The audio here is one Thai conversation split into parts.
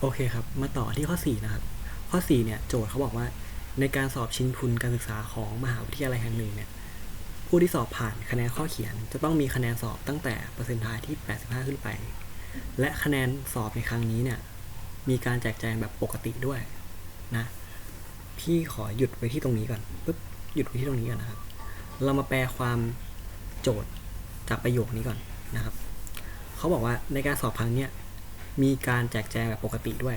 โอเคครับ มาต่อที่ข้อ 4 นะครับ ข้อ 4 เนี่ยโจทย์เขาบอกว่า ในการสอบชิงทุนการศึกษาของมหาวิทยาลัยแห่งหนึ่งเนี่ยผู้ที่สอบผ่านคะแนนข้อเขียน จะต้องมีคะแนนสอบตั้งแต่เปอร์เซ็นต์ทายที่ 85 ขึ้นไป และคะแนนสอบในครั้งนี้เนี่ยมีการแจกแจงแบบปกติด้วยนะพี่ขอหยุดไว้ที่ตรงนี้ก่อนปึ๊บหยุดไว้ที่ตรงนี้ก่อนนะครับ เรามาแปลความโจทย์จากประโยคนี้ก่อนนะครับเขาบอกว่าในการสอบครั้งเนี้ย มีการแจกแจงแบบปกติด้วย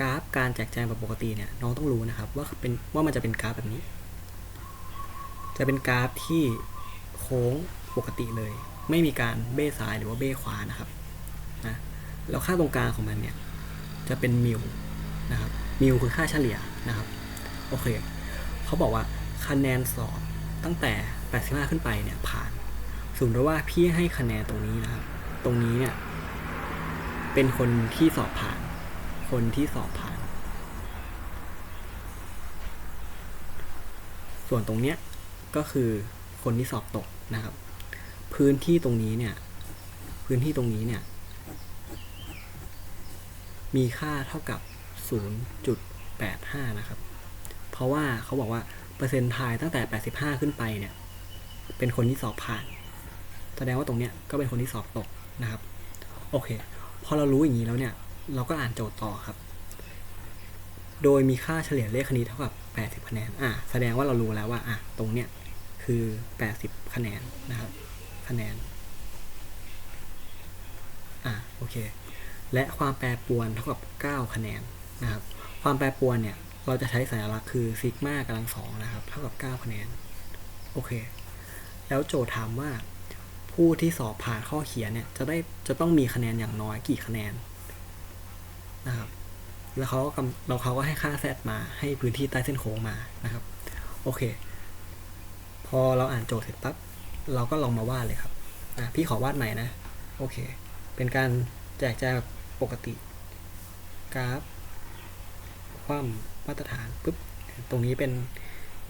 กราฟการแจกแจงแบบปกติเนี่ยน้องต้องรู้นะครับว่าเป็นว่ามันจะเป็นกราฟแบบนี้ จะเป็นกราฟที่โค้งปกติเลย ไม่มีการเบ้ซ้ายหรือว่าเบ้ขวานะครับนะแล้วค่าตรงกลางของมันเนี่ยจะเป็นมิวนะครับมิวคือค่าเฉลี่ยนะครับโอเคเขาบอกว่าคะแนนสอบตั้งแต่ 85 ขึ้นไปเนี่ยผ่านสมมติว่าพี่ให้คะแนนตรงนี้นะครับ ตรงนี้เนี่ย เป็นคนที่สอบผ่าน คนที่สอบผ่าน ส่วนตรงเนี้ยก็คือคนที่สอบตกนะครับ พื้นที่ตรงนี้เนี่ย พื้นที่ตรงนี้เนี่ย มีค่าเท่ากับ 0.85 นะครับ เพราะว่าเขาบอกว่าเปอร์เซ็นต์ทายตั้งแต่ 85 ขึ้นไปเนี่ย เป็นคนที่สอบผ่าน แสดงว่าตรงเนี้ยก็เป็นคนที่สอบตกนะครับ โอเค พอเรารู้อย่างนี้แล้วเนี่ย เราก็อ่านโจทย์ต่อครับ โดยมีค่าเฉลี่ยเลขคณิตเท่ากับ 80 คะแนน อะแสดงว่าเรารู้แล้วว่า อะ ตรงเนี้ยคือ 80 คะแนนนะครับ คะแนน อะ โอเค และความแปรปรวนเท่ากับ 9 คะแนนนะครับ ความแปรปรวนเนี่ย เราจะใช้สัญลักษณ์คือซิกมากำลังสองนะครับ เท่ากับ 9 คะแนน โอเค แล้วโจทย์ถามว่า ผู้ที่สอบผ่านข้อเขียนเนี่ยจะได้จะต้องมีคะแนนอย่างน้อยกี่คะแนนนะครับแล้วเขาก็กำเราเขาก็ให้ค่าแซดมาให้พื้นที่ใต้เส้นโค้งมานะครับ โอเค พอเราอ่านโจทย์เสร็จปั๊บเราก็ลองมาวาดเลยครับอะพี่ขอวาดใหม่นะ โอเค เป็นการแจกแจงปกติ กราฟ ความมาตรฐานปุ๊บตรงนี้เป็น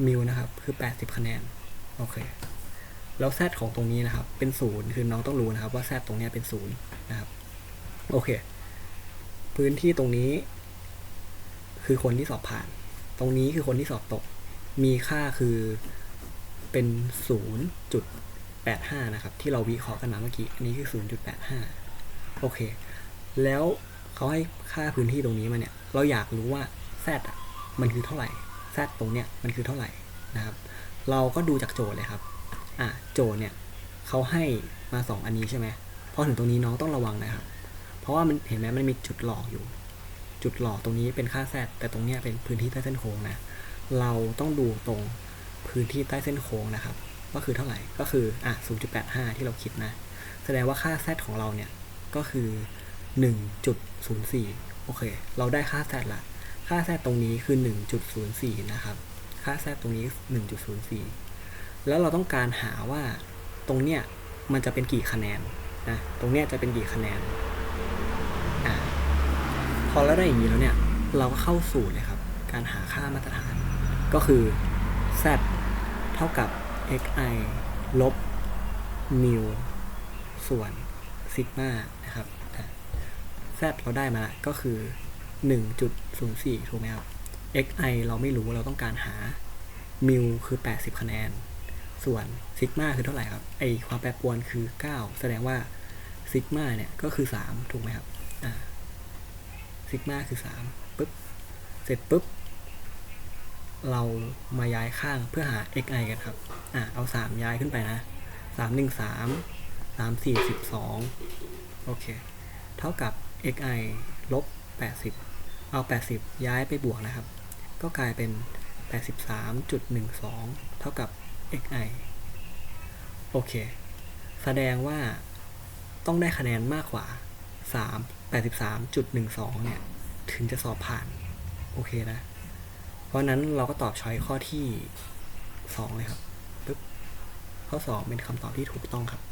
มิวนะครับ คือ 80 คะแนน โอเค แล้วแซของตรงนี้นะครับ เป็นศูนย์คือน้องต้องรู้นะครับว่าแซตรงนี้เป็นศูนย์นะครับ โอเค พื้นที่ตรงนี้ คือคนที่สอบผ่าน ตรงนี้คือคนที่สอบตก มีค่าคือเป็นศูนย์จุดแปดห้านะครับ ที่เราวิเคราะห์กันมาเมื่อกี้อันนี้คือศูนย์จุดแปดห้าโอเค แล้วเขาให้ค่าพื้นที่ตรงนี้มาเนี่ย เราอยากรู้ว่าแซดอะมันคือเท่าไหร่แซดตรงเนี้ยมันคือเท่าไหร่นะครับ เราก็ดูจากโจทย์เลยครับ อะโจทย์เนี่ยเขาให้มาสองอันนี้ใช่ไหมพอถึงตรงนี้น้องต้องระวังนะครับ เพราะว่ามันเห็นไหมมันมีจุดหลอกอยู่ จุดหลอกตรงนี้เป็นค่าแซดแต่ตรงเนี้ยเป็นพื้นที่ใต้เส้นโค้งนะ เราต้องดูตรงพื้นที่ใต้เส้นโค้งนะครับว่าคือเท่าไหร่ ก็คืออะ0.85 ที่เราคิดนะ แสดงว่าค่าแซดของเราเนี่ยก็คือ 1.04 โอเค เราได้ค่าแซดละ ค่าแซดตรงนี้คือ 1.04 นะครับ ค่าแซดตรงนี้ 1.04 แล้วเราต้องการหาว่าตรงเนี้ยมันจะเป็นกี่คะแนนนะตรงเนี้ยจะเป็นกี่คะแนนอ่าพอเราได้อย่างนี้แล้วเนี่ยเราก็เข้าสูตรเลยครับ การหาค่ามาตรฐาน ก็คือ z เท่ากับ xi ลบ mu ส่วนซิกมานะครับ z เราได้มาก็คือ 1.04 ถูกไหมครับ xi เราไม่รู้เราต้องการหา mu คือ 80 คะแนน ส่วนซิกมาคือเท่าไหร่ครับ ไอความแปรปรวนคือ 9 แสดงว่าซิกมาเนี่ยก็คือ 3 ถูกไหมครับ อ่า ซิกมาคือสามปุ๊บ เสร็จปุ๊บ เรามาย้ายข้างเพื่อหา xi กันครับ อะเอาสามย้ายขึ้นไปนะสามหนึ่งสามสามสี่สิบสองโอเค เท่ากับ xi ลบแปดสิบเอาแปดสิบย้ายไปบวกนะครับ ก็กลายเป็นแปดสิบสามจุดหนึ่งสองเท่ากับ xi โอเค แสดงว่าต้องได้คะแนนมากกว่า 3 83.12 เนี่ย ถึงจะสอบผ่าน โอเคนะ เพราะนั้นเราก็ตอบช้อยข้อที่ 2 เลยครับปึ๊บข้อ 2 เป็นคำตอบที่ถูกต้องครับ